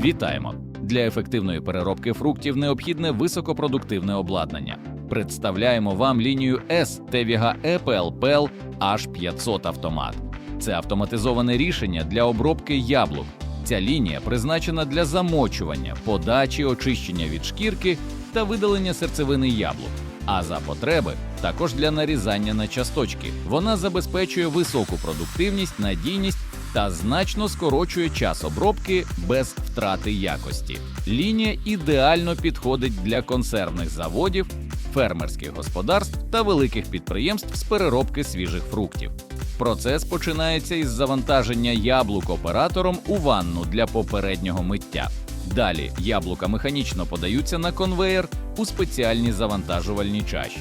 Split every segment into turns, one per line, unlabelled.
Вітаємо! Для ефективної переробки фруктів необхідне високопродуктивне обладнання. Представляємо вам лінію S Teviga EPL PL H500 автомат. Це автоматизоване рішення для обробки яблук. Ця лінія призначена для замочування, подачі, очищення від шкірки та видалення серцевини яблук. А за потреби також для нарізання на часточки. Вона забезпечує високу продуктивність, надійність та значно скорочує час обробки без втрати якості. Лінія ідеально підходить для консервних заводів, фермерських господарств та великих підприємств з переробки свіжих фруктів. Процес починається із завантаження яблук оператором у ванну для попереднього миття. Далі яблука механічно подаються на конвеєр у спеціальні завантажувальні чаші.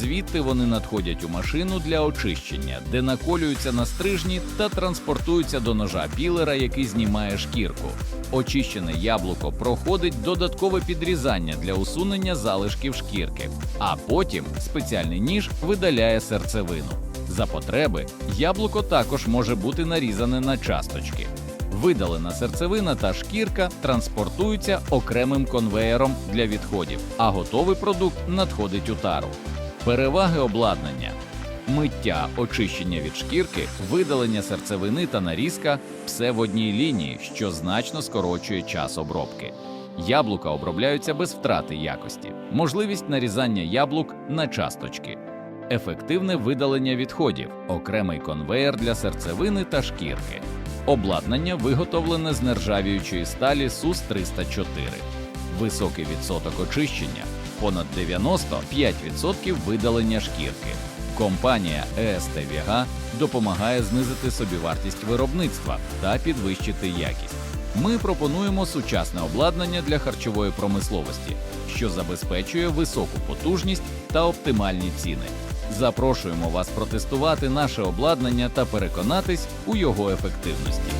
Звідти вони надходять у машину для очищення, де наколюються на стрижні та транспортуються до ножа пілера, який знімає шкірку. Очищене яблуко проходить додаткове підрізання для усунення залишків шкірки, а потім спеціальний ніж видаляє серцевину. За потреби яблуко також може бути нарізане на часточки. Видалена серцевина та шкірка транспортуються окремим конвеєром для відходів, а готовий продукт надходить у тару. Переваги обладнання: миття, очищення від шкірки, видалення серцевини та нарізка все в одній лінії, що значно скорочує час обробки. Яблука обробляються без втрати якості, можливість нарізання яблук на часточки, ефективне видалення відходів, окремий конвеєр для серцевини та шкірки. Обладнання виготовлене з нержавіючої сталі СУС 304 високий відсоток очищення, понад 95% видалення шкірки. Компанія ЕСТ Віга допомагає знизити собівартість виробництва та підвищити якість. Ми пропонуємо сучасне обладнання для харчової промисловості, що забезпечує високу потужність та оптимальні ціни. Запрошуємо вас протестувати наше обладнання та переконатись у його ефективності.